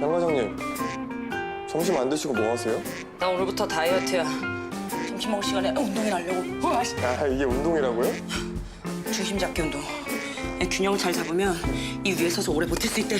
양 과장님, 점심 안 드시고 뭐 하세요? 나 오늘부터 다이어트야. 점심 먹을 시간에 운동이나 하려고. 씨. 아, 이게 운동이라고요? 중심 잡기 운동. 이 균형 잘 잡으면 이 위에 서서 오래 버틸 수 있대.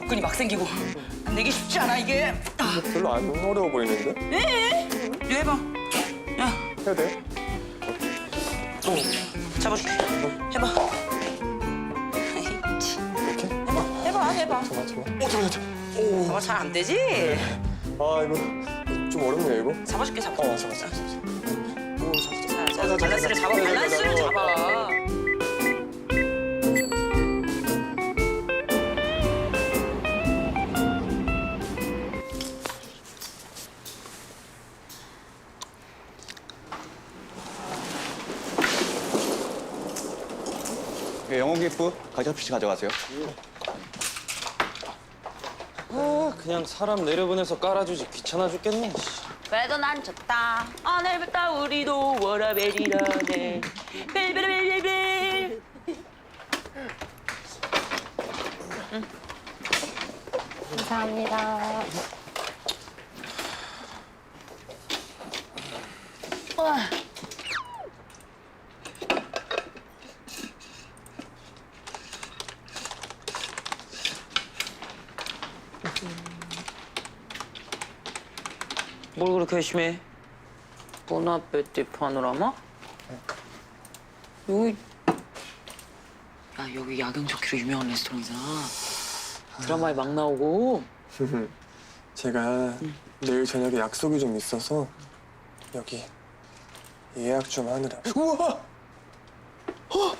복근이 막 생기고. 내기 쉽지 않아 이게. 아, 별로 안 어려워 보이는데? 이거 해봐. 야, 해야 돼요? 잡아줄게. 해봐. 해봐, 해봐. 잠깐만, 잠깐만. 오, 잠깐만, 잠깐만. 저거 잘안 되지? 아, 이거 좀 어렵네요, 이거. 잡아줄게, 잡아줄게. 어, 잠깐만, 잠깐만. 오, 잠깐만. 자, 자, 밸런스를 잡아, 밸런스를 잡아. 예, 영어 기프 가격 표시 가져가세요. 아, 그냥 사람 내려보내서 깔아주지 귀찮아 죽겠네. 그래도 난 졌다. 오늘부터 우리도 워라벨이라네. 벨벨벨벨벨. 감사합니다. 뭘 보나페티 파노라마? 여기 야 여기 야경 좋기로 유명한 레스토랑이잖아 드라마에 막 나오고 제가 내일 저녁에 약속이 좀 있어서 여기 예약 좀 하느라. 우와! 어!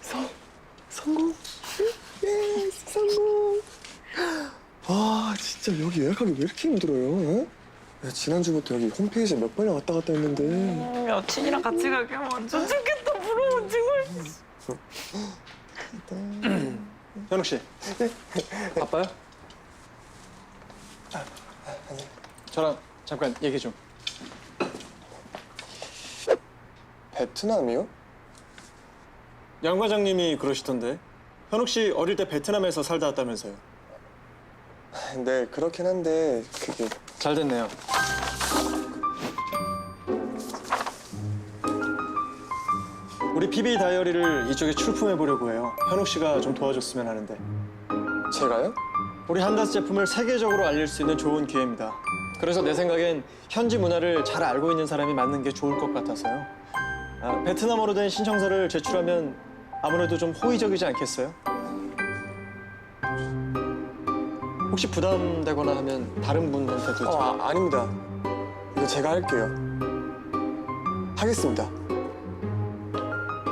성, 성공! 예, 성공! 아, 예약하기 왜 이렇게 힘들어요? 어? 야, 지난주부터 여기 홈페이지에 몇 번이나 왔다 갔다 했는데. 여친이랑 같이 가기 완전 좋겠다 부러워 지금 현욱 씨. 바빠요? 저랑 잠깐 얘기 좀. 베트남이요? 양 과장님이 그러시던데. 현욱 씨 어릴 때 베트남에서 살다 왔다면서요. 네, 그렇긴 한데 그게 잘 됐네요. 우리 PB 다이어리를 이쪽에 출품해 보려고 해요. 현욱 씨가 좀 도와줬으면 하는데. 제가요? 우리 한다스 제품을 세계적으로 알릴 수 있는 좋은 기회입니다. 그래서 내 생각엔 현지 문화를 잘 알고 있는 사람이 맞는 게 좋을 것 같아서요. 아, 베트남어로 된 신청서를 제출하면 아무래도 좀 호의적이지 않겠어요? 혹시 부담되거나 하면 다른 분한테도 어, 아, 아닙니다. 이거 제가 할게요. 하겠습니다.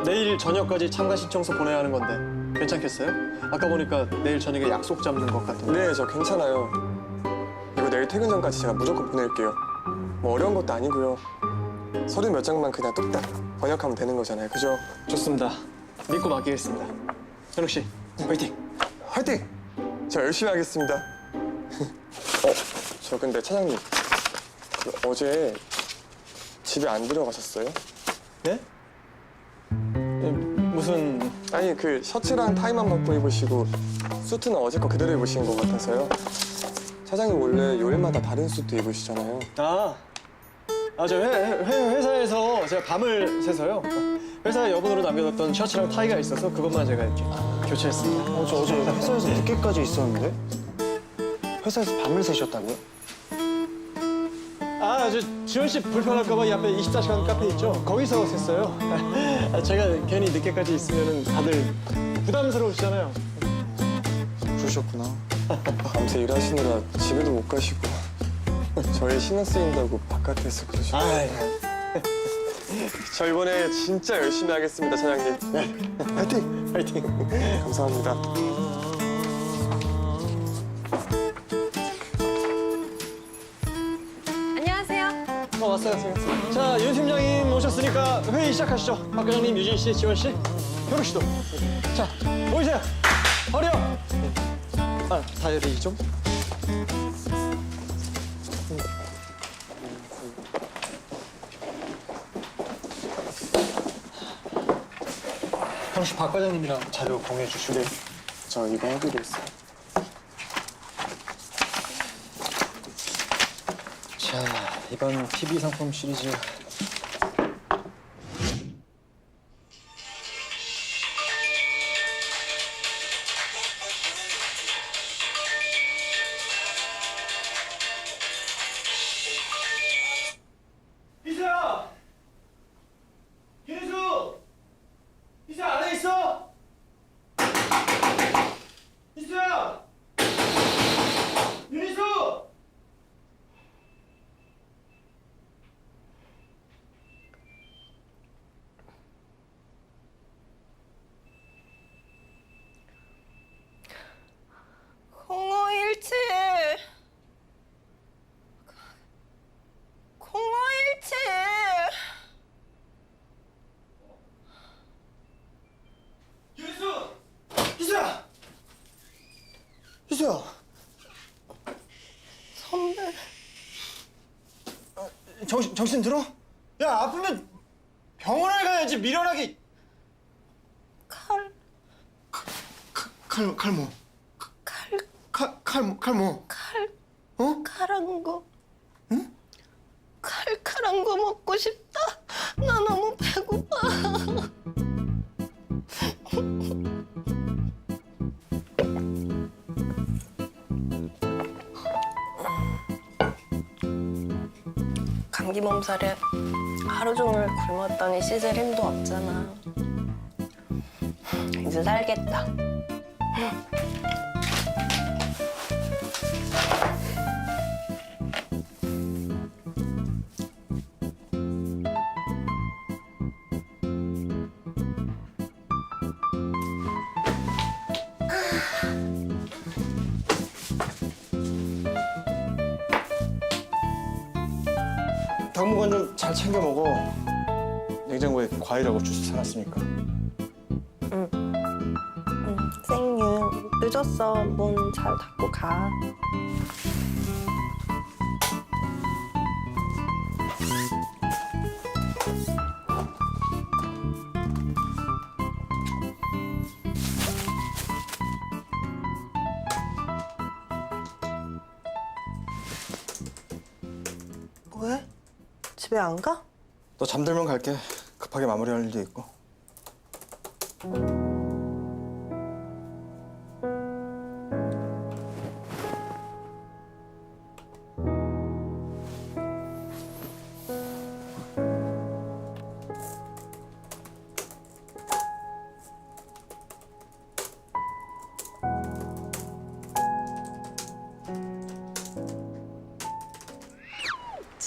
내일 저녁까지 참가 신청서 보내야 하는 건데 괜찮겠어요? 아까 보니까 내일 저녁에 약속 잡는 것 같은데. 네, 저 괜찮아요. 이거 내일 퇴근 전까지 제가 무조건 보낼게요. 뭐 어려운 것도 아니고요. 서류 몇 장만 그냥 뚝딱 번역하면 되는 거잖아요. 그죠? 좋습니다. 믿고 맡기겠습니다. 현욱 씨, 화이팅! 화이팅! 저 열심히 하겠습니다. 어, 저 근데 차장님, 그 어제 집에 안 들어가셨어요? 네? 예, 무슨 아니 그 셔츠랑 타이만 바꿔 입으시고 수트는 어제 거 그대로 입으신 것 같아서요. 차장님 원래 요일마다 다른 수트 입으시잖아요. 아, 아, 저 회, 회, 회사에서 제가 밤을 새서요. 회사 여분으로 남겨뒀던 셔츠랑 타이가 있어서 그것만 제가 이렇게 교체했습니다. 어, 저 어제 회사에서 늦게까지 있었는데? 회사에서 밤을 새셨다고요? 아, 저 지원 씨 불편할까봐 이 앞에 24시간 카페 있죠? 거기서 샜어요. 아, 제가 괜히 늦게까지 있으면 다들 부담스러우시잖아요. 그러셨구나. 밤새 일하시느라 집에도 못 가시고 저희 신경 쓰인다고 바깥에서 그러시고 아, 저 이번에 진짜 열심히 하겠습니다 차장님 네 화이팅 화이팅. 감사합니다 왔어요. 자, 윤 팀장님 오셨으니까 회의 시작하시죠. 박 과장님, 유진 씨, 지원 씨, 현욱 씨도. 자, 모이세요. 허리요. 아, 다이어리 좀. 씨, 박 과장님이랑 자료 공유해 주시고. 네, 저 이거 했어요 자, 이번 TV 상품 시리즈 정신 들어? 야 아프면 병원에 가야지 미련하게. 칼. 칼 칼모. 칼. 칼 칼모 칼모. 칼. 어? 칼한 거. 응? 칼칼한 거 먹고 싶 감기 몸살에 하루 종일 굶었더니 씻을 힘도 없잖아. 이제 살겠다. 당분간 좀잘 챙겨 먹어. 냉장고에 과일하고 주스 사놨으니까. 생유 늦었어. 문 잘 닫고 가. 집에 안 가? 너 잠들면 갈게. 급하게 마무리할 일도 있고.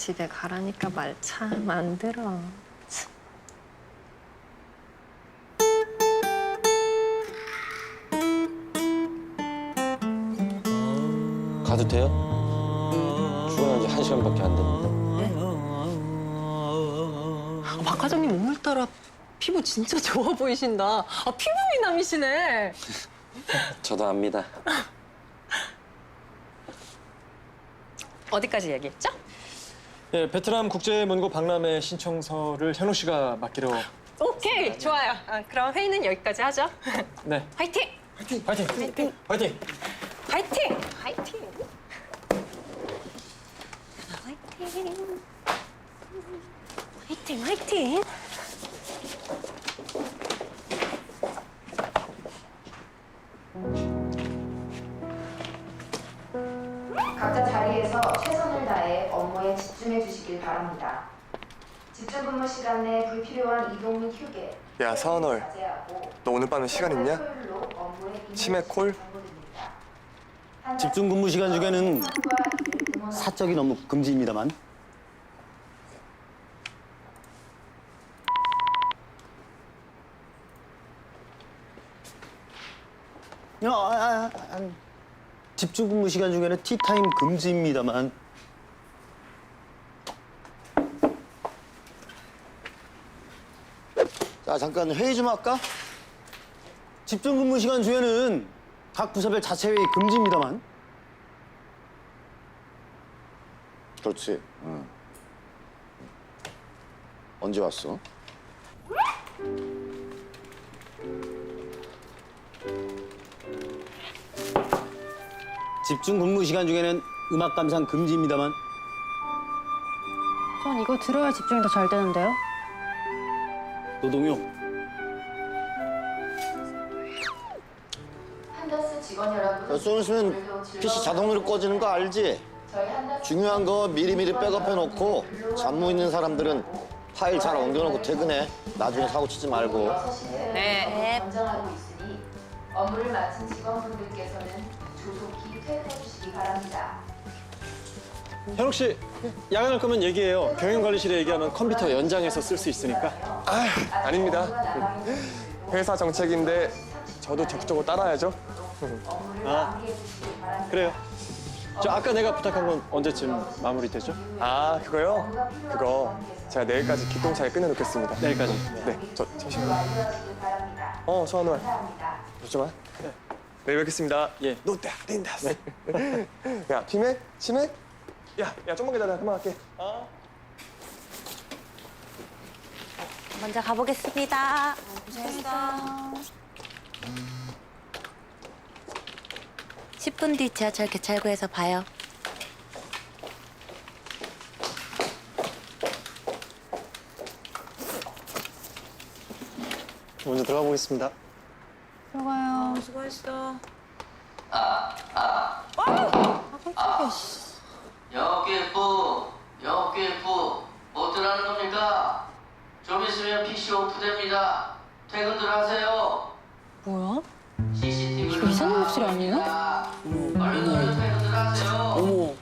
집에 가라니까 말 참 안 들어. 가도 돼요? 출근한 지 한 시간밖에 안 됐는데. 아, 박 과장님 오늘따라 피부 진짜 좋아 보이신다. 아, 피부 미남이시네. 저도 압니다. 어디까지 얘기했죠? 예, 베트남 국제문고 박람회 신청서를 현우 씨가 맡기로. 오케이, 좋아요. 아, 그럼 회의는 여기까지 하죠. 네. 화이팅! 파이팅! 파이팅! 파이팅! 파이팅! 화이팅! 화이팅! 화이팅! 화이팅! 화이팅! 바랍니다. 집중 근무 시간에 불필요한 이동 및 휴게, 야 서은월, 자제하고 너 오늘 밤에 시간 있냐? 효율로 업무에 임할 치맥 콜? 집중 근무 시간 중에는 일을 사적인 업무 금지입니다만 야, 아, 아, 아, 아니. 집중 근무 시간 중에는 티타임 금지입니다만 자 잠깐 회의 좀 할까? 집중 근무 시간 중에는 각 부서별 자체 회의 금지입니다만 그렇지. 응. 언제 왔어? 집중 근무 시간 중에는 음악 감상 금지입니다만 전 이거 들어야 집중이 더 잘 되는데요. 노동요. 한다스 직원 여러분. 좀 있으면 PC 자동으로 꺼지는 거 알지? 저희 중요한 거 미리미리 백업해 놓고 잡무 있는 사람들은 파일 잘 옮겨놓고 퇴근해. 나중에 사고 치지 말고. 6시 네. 있으니 업무를 마친 직원분들께서는 조속히 퇴근해 주시기 바랍니다. 현욱 씨 야근할 거면 얘기해요. 경영관리실에 얘기하면 컴퓨터 연장해서 쓸 수 있으니까. 아닙니다. 회사 정책인데 저도 적극적으로 따라야죠. 아 그래요. 저 아까 내가 부탁한 건 언제쯤 마무리되죠? 아 그거요? 그거 제가 내일까지 기똥차게 끝내놓겠습니다. 내일까지. 네, 저 잠시만요. 어, 소환월. 잠시만. 내일 뵙겠습니다. 예. 롯데 린다스. 야, 피맥? 치맥? 야, 야, 좀만 기다려. 그만 갈게. 먼저 가보겠습니다. 고생했어. 10분 뒤 지하철 개찰구에서 봐요. 먼저 들어가 보겠습니다. 들어가요. 수고했어. 여기부 여기부 어쩌라는 겁니까? 좀 있으면 PC 오프됩니다. 퇴근들 하세요. 뭐야? CCTV 이거 이상한 목소리 아니에요? 얼른 얼른 퇴근들 하세요. 어머.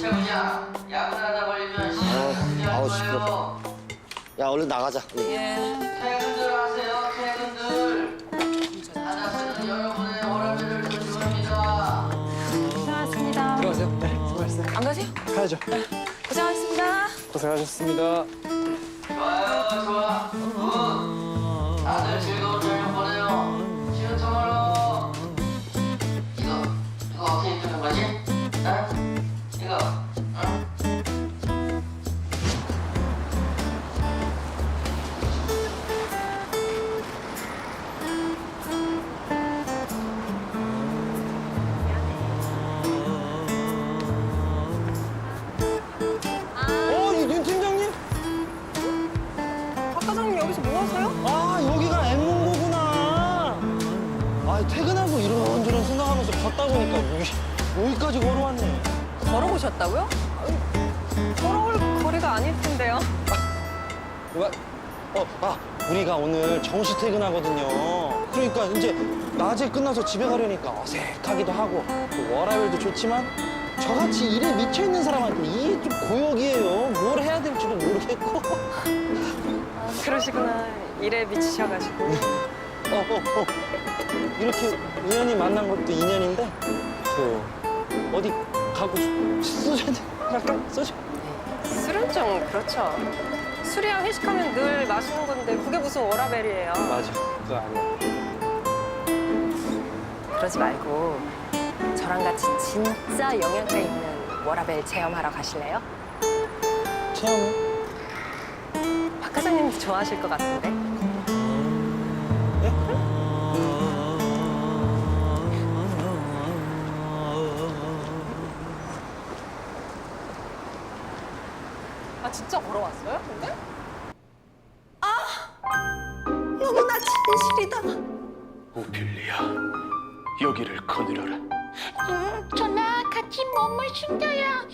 최부장 야근하다 걸리면 시간 아우, 쓰지 거예요. 야 얼른 나가자. 퇴근들 하세요. 가야죠. 고생하셨습니다. 고생하셨습니다. 좋아요, 좋아. 아, 우리가 오늘 정시 퇴근하거든요. 그러니까 이제 낮에 끝나서 집에 가려니까 어색하기도 하고 또 워라밸도 좋지만 저같이 일에 미쳐 있는 사람한테 이게 좀 고역이에요. 뭘 해야 될지도 모르겠고. 아, 그러시구나. 일에 미치셔가지고. 어, 어, 어. 이렇게 우연히 만난 것도 인연인데 저 어디 가고 소주 잠깐 소주. 술은 좀 그렇죠. 술이랑 회식하면 늘 마시는 건데 그게 무슨 워라벨이에요. 맞아, 그거 아니야. 그러지 말고 저랑 같이 진짜 영양가 있는 워라벨 체험하러 가실래요? 체험은? 박 과장님도 좋아하실 것 같은데. 아 진짜 걸어왔어요? 근데? 너무나 진실이다. 오필리아, 여기를 거느려라. 음, 전화 같이 몸을 숨겨요.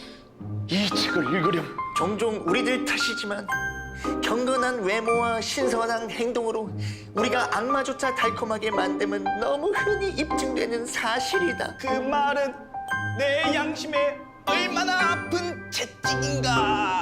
이 책을 읽으렴. 종종 우리들 탓이지만 경건한 외모와 신선한 행동으로 우리가 악마조차 달콤하게 만듦은 너무 흔히 입증되는 사실이다. 그 말은 내 양심에 얼마나 아픈 채찍인가.